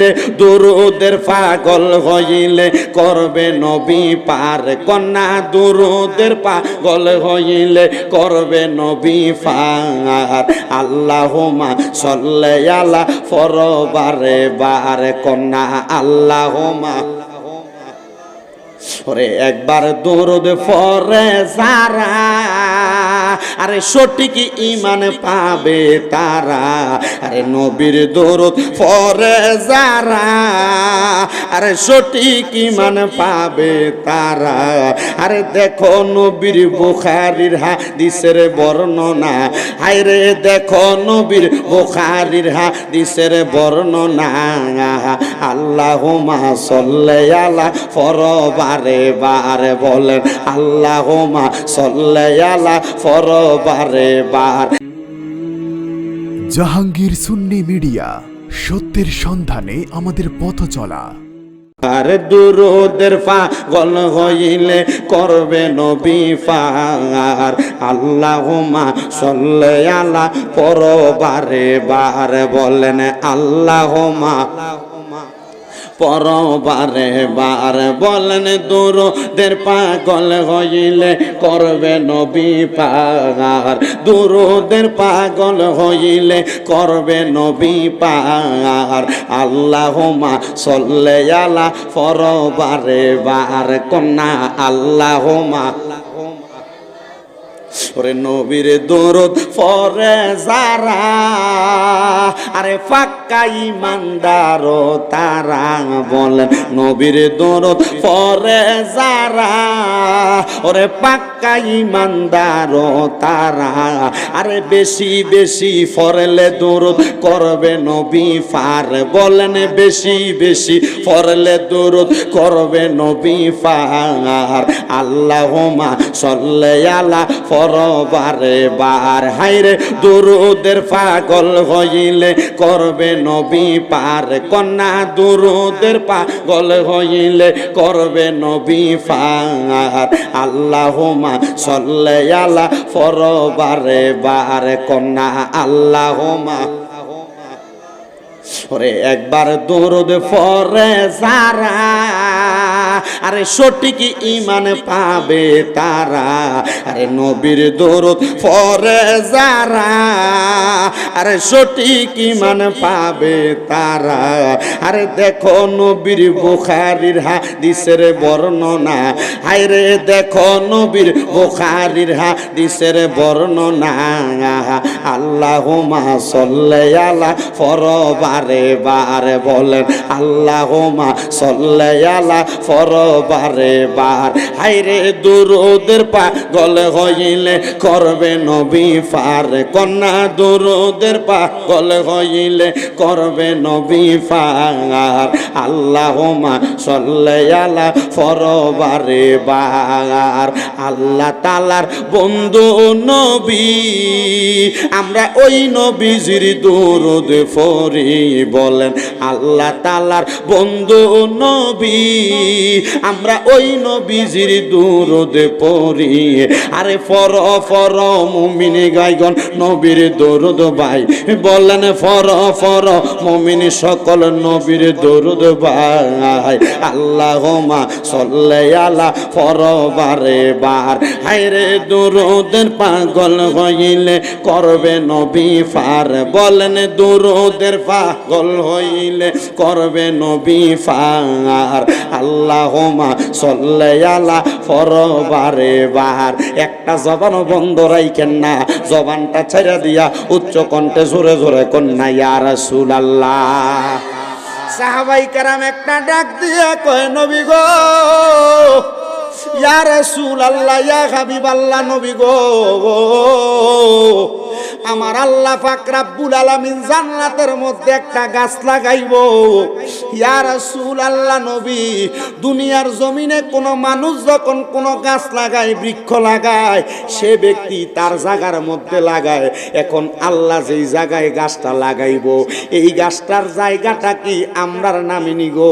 রে দুরুদের পাগল হইলে করবে নবী পার কন্যা। দুরুদের পাগল হইলে করবে নবী পার। আল্লাহুমা সল্লে আলা ফরবারে বারে কন্যা। আল্লাহুমা ওরে একবার দরুদ ফরে সারা আরে সঠিক ইমান পাবে তারা, আরে নবীর দৌরদ ফরে যারা। আরে সঠিক ইমান পাবে তারা। আরে দেখো নবীর বুখারির হাদিসের বর্ণনা। হায়রে দেখো নবীর বুখারির হাদিসের বর্ণনা। আল্লাহ মা সল্লে আলা ফরবারে বারে বলেন আল্লাহ মা সল্লে আলা ফরবারে বার। জাহাঙ্গীর সুন্নি মিডিয়া, সত্যের সন্ধানে আমাদের পথ চলা। আর দুরুদের পাগল হইলে করবে নবী আল্লাহ মা সল্লে আলা পরবারে বার। বলেন আল্লাহুমা পরবারে বার বলেন দুরুদের পাগল হইলে করবে নবী পার। দুরুদের পাগল হইলে করবে নবী পার। আল্লাহুমা সল্লে আলা পরবারে বার। কন্যা আল্লাহুমা ওরে নবীর দরদ ফরে যারা আরে ফাক্কা ইমানদার তারা বলেন, নবীর দরদ ফরে যারা, ওরে পাক্কা ইমানদার তারা। আরে বেশি বেশি ফরলে দরদ করবে নবী ফার। বলেন, বেশি বেশি ফরলে দরদ করবে নবী ফার। আল্লাহুমা সল্লে আলা ফরবারে বার। হাইরে দুরুদের পাগল হইলে করবে নবী পার কন্যা দুরুদের পাগল হইলে করবে নবী পার। আল্লাহমা সল্লে আলা ফরবারে, বার কন্যা আল্লাহুমা ওরে একবার দরদ ফরে যারা, আরে সঠিক ইমান পাবে তারা, আরে নবীর দরদ ফরে যারা, আরে সঠিক ইমান পাবে তারা। আরে দেখো নবীর বুখারির হাদিসের বর্ণনা, হায়রে দেখো নবীর বুখারির হাদিসের বর্ণনা। আল্লাহুমা সল্লে আলা ফরবারে বারে বলেন আল্লাহুমা সল্লে আলা ফরবারে বার। হাইরে দুরুদের পাগল হইলে করবে নবী ফার। কন্যা দুরুদের পাগল হইলে করবে নবী ফার। আল্লাহুমা সল্লে আলা ফরবারে বার। আল্লাহ তালার বন্ধু নবী, আমরা ওই নবীজির দুরুদ ফরি বলেন, আল্লাহ তালার বন্ধু নবী, আমরা ওই নবীজির দুরুদ পড়ি আরে ফর ফর মুমিনি গাইগন নবীর দরুদ ভাই, বলেন ফর ফর মুমিনি সকল নবীর দরুদ ভাই আল্লাহুমা সল্লে আলা ফর বারে বার হায়রে দুরুদের পাগল হইলে করবে নবী ফার, বলেন দুরুদের পাগল হইলে করবে নবী ফার আল্লাহুমা সল্লে আলা ফরবারে বার একটা জবান বন্ধ রাইকেন না। জবানটা ছেড়ে দিয়া উচ্চ কণ্ঠে জোরে জোরে কন্যা ইয়ার সুল রাসূলুল্লাহ। সাহাবাই কারাম একটা ডাক দিয়া কয়, নবী গো, ইয়া রাসূল আল্লাহ ইয়া হাবিব আল্লাহ নবী গো আমার আল্লাহ পাক রাব্বুল আলামিন জান্নাতের মধ্যে একটা গাছ লাগাইবো। ইয়া রাসূল আল্লাহ নবী, দুনিয়ার জমিনে কোনো মানুষ যখন কোনো গাছ লাগায়, বৃক্ষ লাগায়, সে ব্যক্তি তার জায়গার মধ্যে লাগায়। এখন আল্লাহ যেই জায়গায় গাছটা লাগাইবো, এই গাছটার জায়গাটা কি আমরার নামে নিগো?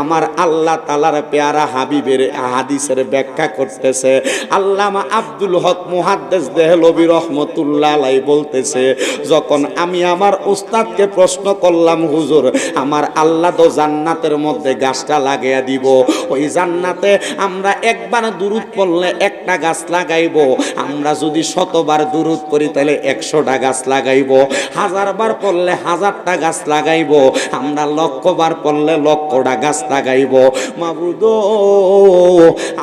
আমার আল্লাহ তালার পেয়ারা হাবিবের হাদিসের ব্যাখ্যা করতেছে, আল্লামা আব্দুল হক মুহাদ্দেস দেহলবি রহমতুল্লাহ আলাই বলতেছে, যখন আমি আমার উস্তাদকে প্রশ্ন করলাম, হুজুর, আমার আল্লাহ তো জান্নাতের মধ্যে গাছটা লাগিয়ে দিব। ওই জান্নাতে আমরা একবার দুরুদ পড়লে একটা গাছ লাগাইবো। আমরা যদি শতবার দুরুদ করি, তাহলে একশোটা গাছ লাগাইবো। হাজারবার পড়লে হাজারটা গাছ লাগাইব। আমরা লক্ষবার পড়লে লক্ষটা গাছ লাগাইবো। মাবুদ,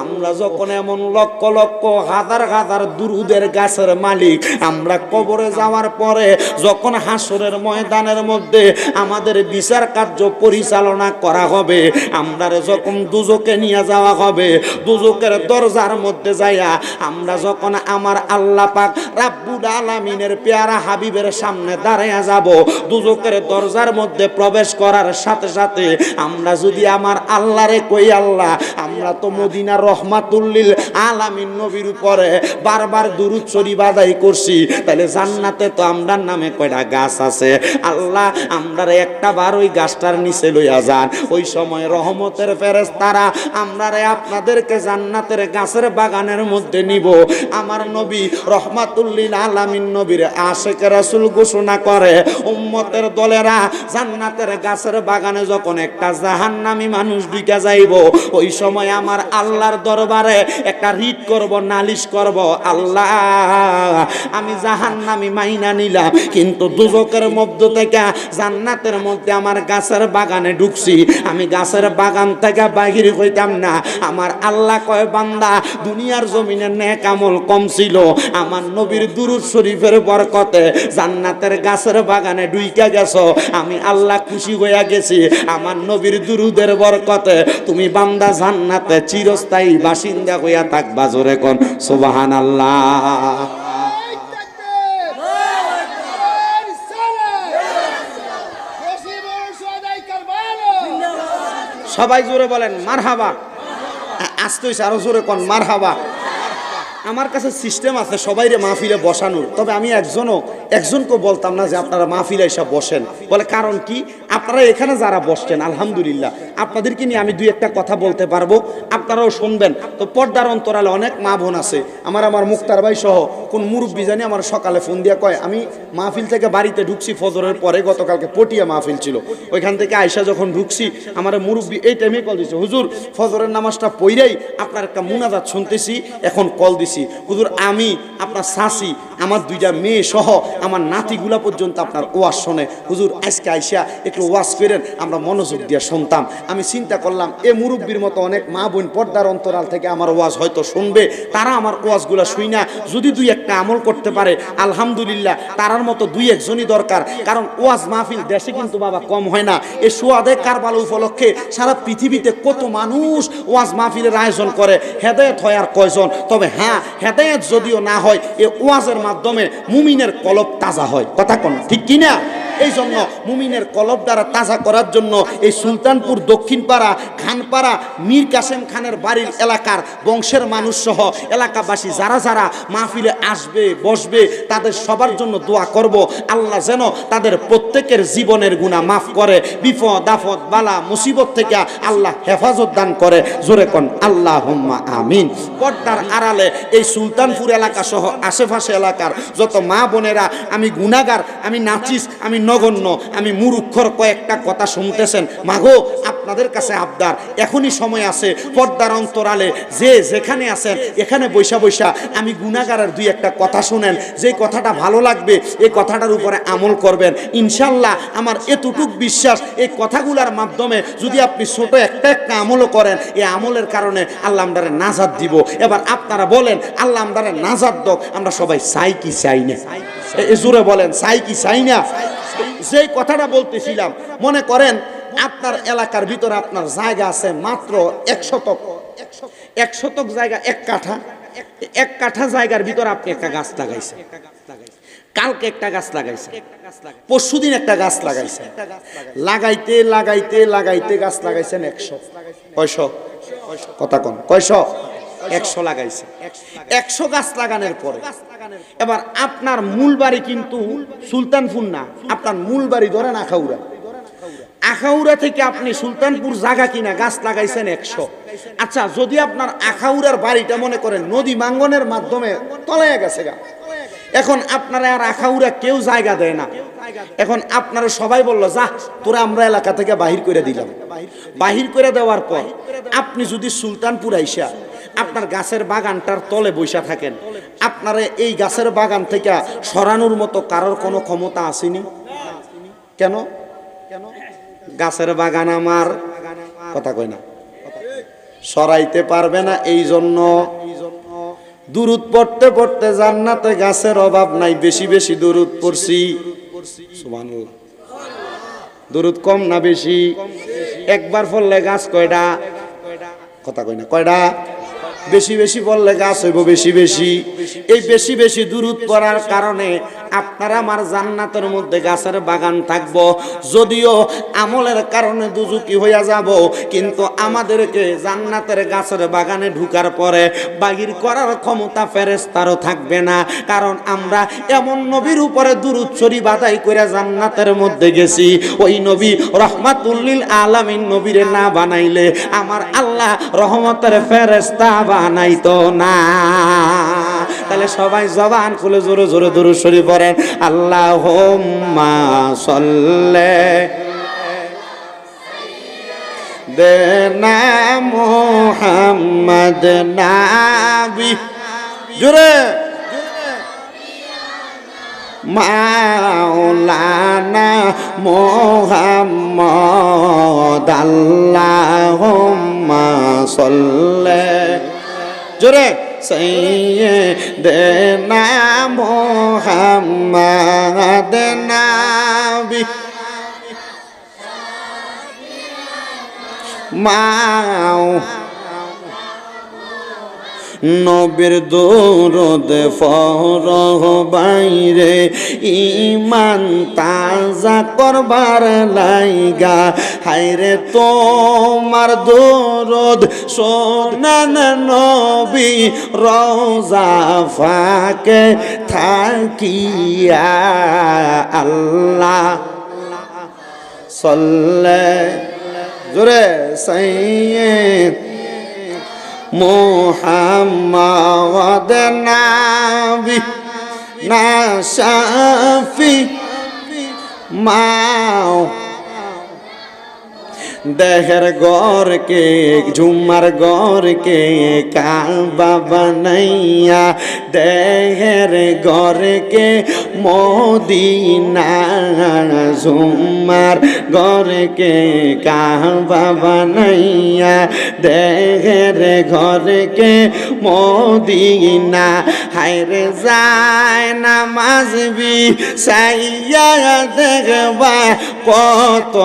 আমরা যখন এমন লক্ষ লক্ষ, হাজার হাজার দুরুদের গাছের মালিক, আমরা কবরে যাওয়ার পরে যখন হাসরের ময়দানের মধ্যে আমাদের বিচার কার্য পরিচালনা করা হবে, আমরা যখন দুজকে নিয়ে যাওয়া হবে, দুজকের দরজার মধ্যে যাইয়া আমরা যখন আমার আল্লাহ পাক রাব্বুল আলামিনের পেয়ারা হাবিবের সামনে দাঁড়াইয়া যাব, দুজকের দরজার মধ্যে প্রবেশ করার সাথে সাথে আমরা যদি আমার আল্লাহরে কই আল্লাহ, আমরা তো মদিনা রহমাতুল্লিল আলামিন নবীর উপরে বারবার দুরুদ শরীফ আদায় করছি। তাহলে জান্নাতে তো আমরার নামে কয়টা গাছ আছে? আল্লাহ, আমরার একটা বার ওই গাছটার নিচে লইয়া যান। ওই সময় রহমতের ফেরেস তারা আমরারে আপনাদেরকে জান্নাতের গাছের বাগানের মধ্যে নিব। আমার নবী রহমাতুল্লিল আলামিন নবীর আশেক রাসূল ঘোষণা করে, উম্মতের দলেরা জান্নাতের গাছের বাগানে যখন একটা জাহান্নামি মানুষ ঢুকে যাইব, ওই সময় আমার আল্লাহর দরবারে একটা রিট করব, নালিশ করব, আল্লাহ, আমি জাহান্নামী মাইনা নিলাম। কিন্তু দুজকের মধ্য থেকে, জান্নাতের মধ্যে আমার গাছের বাগানে ঢুকছি। আমি গাছের বাগান থেকে বাহির হইতাম না। আমার আল্লাহ কয়, বান্দা, দুনিয়ার জমিনে নেক আমল কম ছিল। আমার নবীর দুরুদ শরীফের বরকতে জান্নাতের গাছের বাগানে ডুইকা গেছো। আমি আল্লাহ খুশি হইয়া গেছি। আমার নবীর দুরুদের বরকতে তুমি বান্দা জান্নাতে চিরস্থায়ী বাসিন্দা হইয়া থাকবা জোরে কন সুবাহান আল্লাহ সবাই জোরে বলেন মার হাবা আসতে আরও জোরে কোন মার হাবা আমার কাছে সিস্টেম আছে সবাই রে মাহফিলে বসানোর। তবে আমি একজনও একজনকে বলতাম না যে আপনারা মাহফিলে এসে বসেন। বলে, কারণ কি? আপনারা এখানে যারা বসছেন, আলহামদুলিল্লাহ, আপনাদেরকে নিয়ে আমি দুই একটা কথা বলতে পারব। আপনারাও শুনবেন। তো পর্দার অন্তরালে অনেক মা বোন আছে। আমার আমার মুক্তার ভাই সহ কোন মুরব্বী জানি আমার সকালে ফোন দিয়া কয়, আমি মাহফিল থেকে বাড়িতে ঢুকছি, ফজরের পরে গতকালকে পটিয়া মাহফিল ছিল। ওইখান থেকে আয়সা যখন ঢুকছি, আমার মুরব্বী এই টাইমে কল দিছে, হুজুর, ফজরের নামাজটা পইরাই আপনার একটা মুনাজাত শুনতেছি, এখন কল দিছি। হুজুর, আমি, আপনার শাসি আমার দুইটা মেয়ে সহ আমার নাতিগুলা পর্যন্ত আপনার ওয়াজ শোনে। হুজুর, আজকে আইসা একটু ওয়াজ করেন, আমরা মনোযোগ দিয়ে শুনতাম। আমি চিন্তা করলাম, এ মুরব্বীর মতো অনেক মা বোন পর্দার অন্তরাল থেকে আমার ওয়াজ হয়তো শুনবে, তারা আমার ওয়াজগুলা শুই না। যদি দুই একটা আমল করতে পারে, আলহামদুলিল্লাহ, তারার মতো দুই একজনই দরকার। কারণ ওয়াজ মাহফিল দেশে কিন্তু বাবা কম হয় না। এই সোয়াদে কারবাল উপলক্ষে সারা পৃথিবীতে কত মানুষ ওয়াজ মাহফিলের আয়োজন করে, হেদায়ত হয় আর কয়জন? তবে হ্যাঁ হেদায়ত যদিও না হয়, এ ওয়াজের মাধ্যমে মুমিনের কলব তাজা হয়। কথা কোন, ঠিক কি না এই জন্য মুমিনের কলব দ্বারা তাজা করার জন্য এই সুলতানপুর দক্ষিণ পাড়া খানপাড়া, মীর কাসেম খানের বাড়ির এলাকার বংশের মানুষ সহ এলাকাবাসী যারা যারা মাহফিলে আসবে, বসবে, তাদের সবার জন্য দোয়া করব। আল্লাহ যেন তাদের প্রত্যেকের জীবনের গুণা মাফ করে, বিপদ আফদ বালা, মুসিবত থেকে আল্লাহ হেফাজত দান করে। জোরে কন আল্লাহ আমিন। পর্দার আড়ালে এই সুলতানপুর এলাকা সহ আশেপাশে এলাকার যত মা বোনেরা, আমি গুণাগার, আমি নাচিস, আমি নগণ্য, আমি মুরুক্ষর কয়েকটা কথা শুনতেছেন। মাগো, আপনাদের কাছে আবদার, এখনই সময় আছে, পর্দার অন্তরালে, যে যেখানে আছেন, এখানে বৈশা বৈশা, আমি গুণাগারের দুই একটা কথা শুনেন, যে কথাটা ভালো লাগবে, এই কথাটার উপরে আমল করবেন। ইনশাল্লাহ, আমার এতটুক বিশ্বাস, এই কথাগুলোর মাধ্যমে যদি আপনি ছোট একটা একটা আমলও করেন, এই আমলের কারণে আল্লাহ আমদারে নাজাদ দিব। এবার আপনারা বলেন আল্লাহ আমদারে নাজাদ দক আমরা সবাই চাই কি চাই না। জোরে বলেন, চাই কি চাই না? যেই কথাটা বলতেছিলাম, মনে করেন, আপনার এলাকার ভিতরে আপনার জায়গা আছে মাত্র এক শতক। এক শতক জায়গা, এক কাঠা। এক কাঠা জায়গার ভিতরে আপনি একটা গাছ লাগাইছেন। কালকে একটা গাছ লাগাইছে পরশুদিন একটা গাছ লাগাইছে লাগাইতে লাগাইতে লাগাইতে গাছ লাগাইছেন একশো। কয়শো? কথা কন। কয়শো? একশো লাগাইছে। একশো গাছ লাগানোর পরে। এবার আপনার মূল বাড়ি কিন্তু সুলতানপুর না। আপনার মূল বাড়ি ধরেন আখাউড়া। আখাউড়া থেকে আপনি সুলতানপুর জায়গা কিনা গাছ লাগাইছেন একশো। আচ্ছা যদি আপনার আখাউড়ার বাড়িটা মনে করেন নদী মাঙ্গনের মাধ্যমে তলায় গেছে গা। এখন আপনারা আর আখাউরা কেউ জায়গা দেয় না। এখন আপনারা সবাই বলল যা তোরা আমরা এলাকা থেকে বাহির করে দিলাম। বাহির করে দেওয়ার পর আপনি যদি সুলতানপুর আইসা আপনার গাছের বাগানটার তলে বৈশা থাকেন। আপনারা এই গাছের বাগান থেকে সরানোর মতো কারোর কোনো ক্ষমতা আসেনি? কেন? কেন গাছের বাগান আমার। কথা কয় না। সরাইতে পারবে না এই জন্য। দুরুদ পড়তে পড়তে জান্নাতে গাছের অভাব নাই, বেশি বেশি দুরুদ পড়ছি। দুরুদ কম না বেশি? একবার ফললে গাছ কয়টা কথা কয় না। কয়টা বেশি বেশি বললে গাছ হইব বেশি বেশি। এই বেশি বেশি দূরত পড়ার কারণে আপনারা আমার জান্নাতের মধ্যে গাছের বাগান থাকব। যদিও আমলের কারণে দুজুকি হইয়া যাব, কিন্তু আমাদেরকে জান্নাতের গাছের বাগানে ঢুকার পরে বাগির করার ক্ষমতা ফেরেস্তারও থাকবে না। কারণ আমরা এমন নবীর উপরে শরীফ আদায় করে জান্নাতের মধ্যে গেছি। ওই নবী রহমাতুল্লিল আলামিন নবীরে না বানাইলে আমার আল্লাহ রহমতের ফেরেস্তা বানাইতো না। তাহলে সবাই জবান খুলে জোরে জোরে দরু শরীফ পড়েন। আল্লাহ সল্লে দেনা মোহাম্মদ নাবি। জোরে। মাওলানা মোহাম্মদ আল্লাহুম্মা সাল্লে। জোরে। সাইয়্যিদানা মোহাম্মদ নাবি মাও নবীর দৌরদ ফরহ বাইরে ইমান তাজা করবার লাইগা। হাইরে তোমার দৌরদ সোনান নবী রোজা ফাকে থাকিয়া আল্লাহ। সল্লে জোরে সাইয়্যিদ মোহাম্মদ নাবি না শাফি মাও। দেহের গরকে ঝুমার গরকে কাবা বানাইয়া দেহের গরকে মদিনা ঝুমার গরকে কাবা বানাইয়া দেহের ঘরকে মদিনা। হায়রে যায় নামাজবি সাইয়া দেখবা কত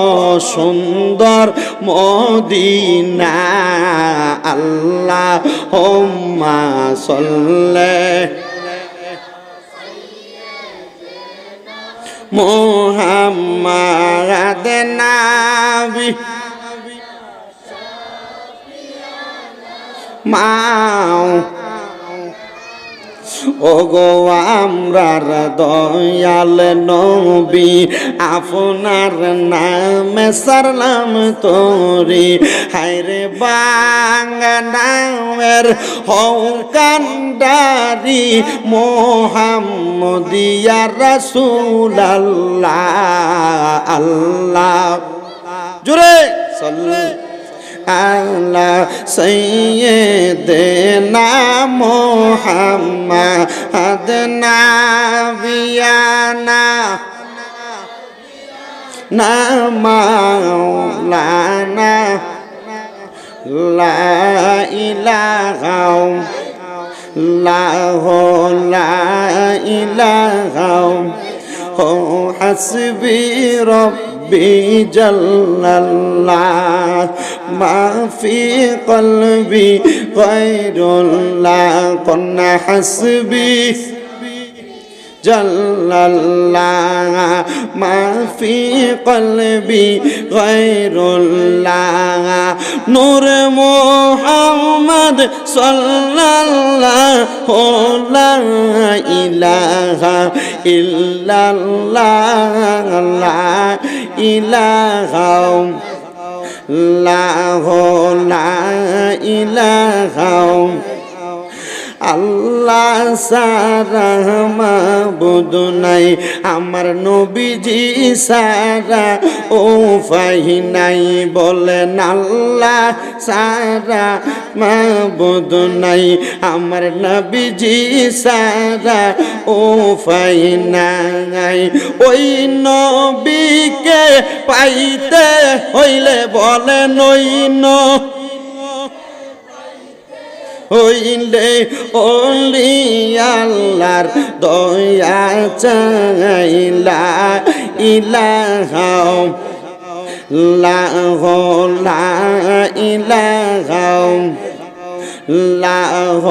সুন্দর মদিনা। আল্লাহ হোম্মা সল্লে। মোহাম্মদ নাবি। মাও ওগো আমরার দয়াল নবী, আপনার নামে সারলাম তোরি হায়রে বাঙ্গানামের হৌকান্ডারি মোহাম্মদিয়া রসুল আল্লাহ। আল্লাহ জুড়ে। আল্লাহ সৈয়দনা মোহাম্মদ নাবিয়ানা না মাওলানা লা ইলাহা লা লা ইলাহা ও হাসবি রব্বি জাল্লাল্লাহ মা ফি কলবি গায়রুল্লাহ কন্না হাসবি জাল্লাল্লাহ মা ফি কলবি গায়রুল্লাহ, নূর মুহাম্মদ সাল্লাল্লাহু লা ইলাহা ইল্লাল্লাহ, লা ইলাহা লাহ লা ইলাহা আল্লাহ সারা মাবুদ নাই, আমার নবীজি সারা ও ফাই নাই, বলেন আল্লাহ সারা মাবুদ নাই, আমার নবীজি সারা ও ফাই নাই। ওই নবীকে পাইতে হইলে বলেন ওই ন হইলে ওলি আল্লাহর দয়া চাইলা ইলাহা লাহ লা ইলাহা লাহ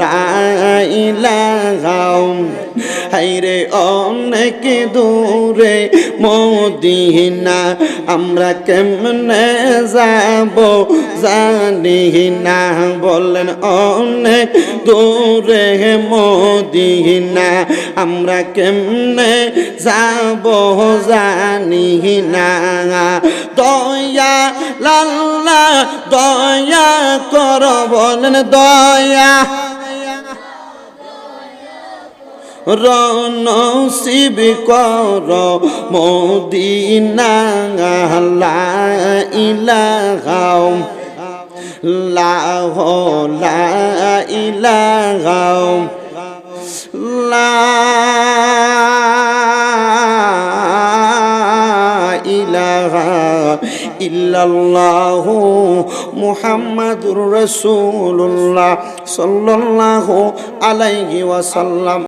লা ইলাহা হাইরে, অনেক দূরে মদিনা, আমরা কেমনে যাব জানি না। বলেন অনেক দূরে মদিনা, আমরা কেমনে যাব জানি না। দয়া, লাল্লা, দয়া কর, বলেন, দয়া। রনসিব কর মদিনা লা ইলাহা লাহ লা ইলাহা লা ইলাহা ইল্লাল্লাহ আলাইহি ওয়াসাল্লাম।